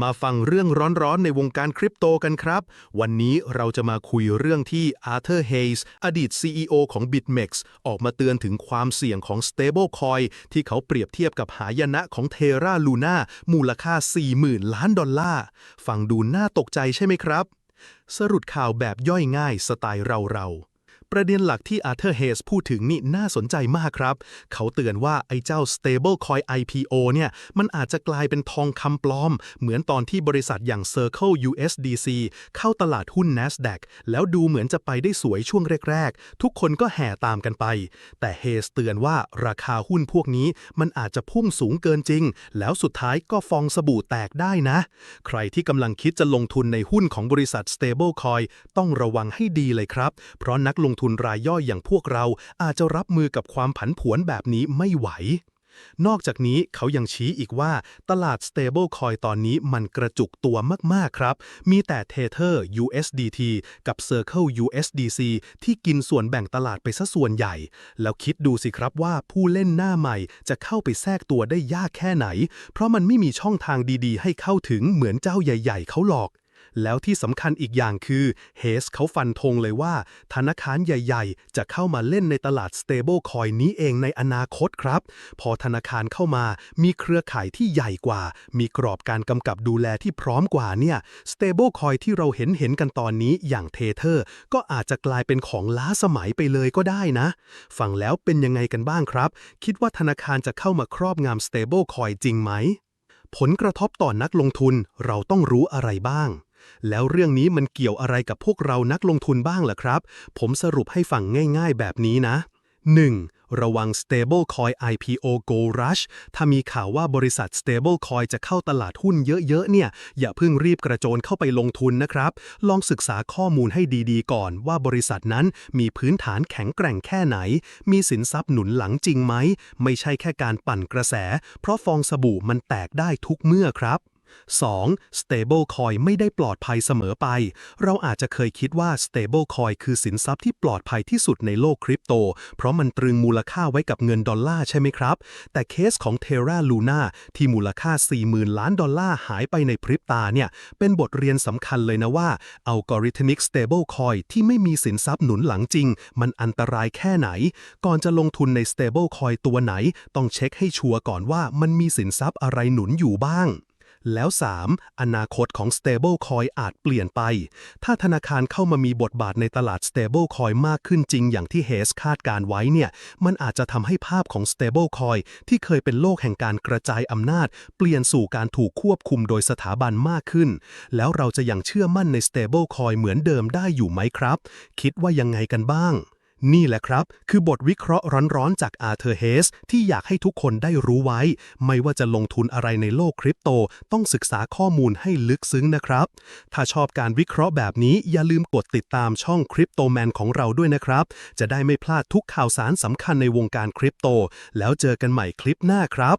มาฟังเรื่องร้อนๆ ในวงการคริปโตกันครับ วันนี้เราจะมาคุยเรื่องที่อาร์เธอร์เฮย์สอดีต CEO ของ BitMEX ออกมาเตือนถึงความเสี่ยงของ Stablecoin ที่เขาเปรียบเทียบกับหายนะของ Terra Luna มูลค่า 40,000 ล้านดอลลาร์ ฟังดูน่าตกใจใช่ไหมครับ สรุปข่าวแบบย่อยง่ายสไตล์เราๆ ประเด็นหลักที่อาร์เธอร์เฮสพูดถึงนี่น่าสนใจมากครับ เขาเตือนว่าไอ้เจ้า Stablecoin IPO เนี่ย มันอาจจะกลายเป็นทองคำปลอม เหมือนตอนที่บริษัทอย่าง Circle USDC เข้าตลาดหุ้น NASDAQ แล้วดูเหมือนจะไปได้สวยช่วงแรก ๆ ทุกคนก็แห่ตามกันไป แต่เฮสเตือนว่าราคาหุ้นพวกนี้มันอาจจะพุ่งสูงเกินจริง แล้วสุดท้ายก็ฟองสบู่แตกได้นะ ใครที่กำลังคิดจะลงทุนในหุ้นของบริษัท Stablecoin ต้องระวังให้ดีเลยครับ เพราะนักลงทุนรายย่อยอย่างพวกเราอาจจะรับมือกับความผันผวนแบบนี้ไม่ไหว นอกจากนี้เขายังชี้อีกว่าตลาด Stablecoin ตอนนี้มันกระจุกตัวมาก ๆ ครับ มีแต่ Tether USDT กับ Circle USDC ที่กินส่วนแบ่งตลาดไปซะส่วนใหญ่ แล้วคิดดูสิครับว่าผู้เล่นหน้าใหม่จะเข้าไปแทรกตัวได้ยากแค่ไหน เพราะมันไม่มีช่องทางดีๆ ให้เข้าถึงเหมือนเจ้าใหญ่ ๆ เขาหรอก แล้วที่สำคัญอีกอย่างคือเฮสเขาฟันธงเลยว่า ธนาคารใหญ่ๆ จะเข้ามาเล่นในตลาด Stablecoin นี้เองในอนาคตครับ พอธนาคารเข้ามามีเครือข่ายที่ใหญ่กว่า มีกรอบการกำกับดูแลที่พร้อมกว่าเนี่ย Stablecoin ที่เราเห็นเห็นกันตอนนี้อย่างเทเ e อร์ก็อาจจะกลายเป็นของล้าสมัยไปเลยก็ได้นะ ฟังแล้วเป็นยังไงกันบ้างครับ คิดว่าธนาคารจะเข้ามาครอบงำ Stablecoin จริงไหม ผลกระทบต่อนักลงทุนเราต้องรู้อะไรบ้าง แล้วเรื่องนี้มันเกี่ยวอะไรกับพวกเรานักลงทุนบ้างล่ะครับ ผมสรุปให้ฟังง่าย ๆ แบบนี้นะ 1. ระวัง Stablecoin IPO Go Rush ถ้ามีข่าวว่าบริษัท Stablecoin จะเข้าตลาดหุ้นเยอะๆ เนี่ย อย่าเพิ่งรีบกระโจนเข้าไปลงทุนนะครับ ลองศึกษาข้อมูลให้ดีๆ ก่อนว่าบริษัทนั้นมีพื้นฐานแข็งแกร่งแค่ไหน มีสินทรัพย์หนุนหลังจริงไหม ไม่ใช่แค่การปั่นกระแส เพราะฟองสบู่มันแตกได้ทุกเมื่อครับ 2. Stablecoin ไม่ได้ปลอดภัยเสมอไป เราอาจจะเคยคิดว่า Stablecoin คือสินทรัพย์ที่ปลอดภัยที่สุดในโลกคริปโต เพราะมันตรึงมูลค่าไว้กับเงินดอลลาร์ใช่ไหมครับ แต่เคสของ Terra Luna ที่มูลค่า 40,000 ล้านดอลลาร์หายไปในพริบตาเนี่ย เป็นบทเรียนสำคัญเลยนะว่า Algorithmic Stablecoin ที่ไม่มีสินทรัพย์หนุนหลังจริง มันอันตรายแค่ไหน ก่อนจะลงทุนใน Stablecoin ตัวไหน ต้องเช็คให้ชัวร์ก่อนว่ามันมีสินทรัพย์อะไรหนุนอยู่บ้าง แล้ว 3. อนาคตของ Stablecoin อาจเปลี่ยนไป ถ้าธนาคารเข้ามามีบทบาทในตลาด Stablecoin มากขึ้นจริงอย่างที่เฮสคาดการไว้เนี่ย มันอาจจะทำให้ภาพของ Stablecoin ที่เคยเป็นโลกแห่งการกระจายอำนาจ เปลี่ยนสู่การถูกควบคุมโดยสถาบันมากขึ้น แล้วเราจะยังเชื่อมั่นใน Stablecoin เหมือนเดิมได้อยู่ไหมครับ คิดว่ายังไงกันบ้าง นี่แหละครับ คือบทวิเคราะห์ร้อนๆ จากอาร์เธอร์เฮสที่อยากให้ทุกคนได้รู้ไว้ ไม่ว่าจะลงทุนอะไรในโลกคริปโต ต้องศึกษาข้อมูลให้ลึกซึ้งนะครับ ถ้าชอบการวิเคราะห์แบบนี้อย่าลืมกดติดตามช่องคริปโตแมนของเราด้วยนะครับ จะได้ไม่พลาดทุกข่าวสารสำคัญในวงการคริปโต แล้วเจอกันใหม่คลิปหน้าครับ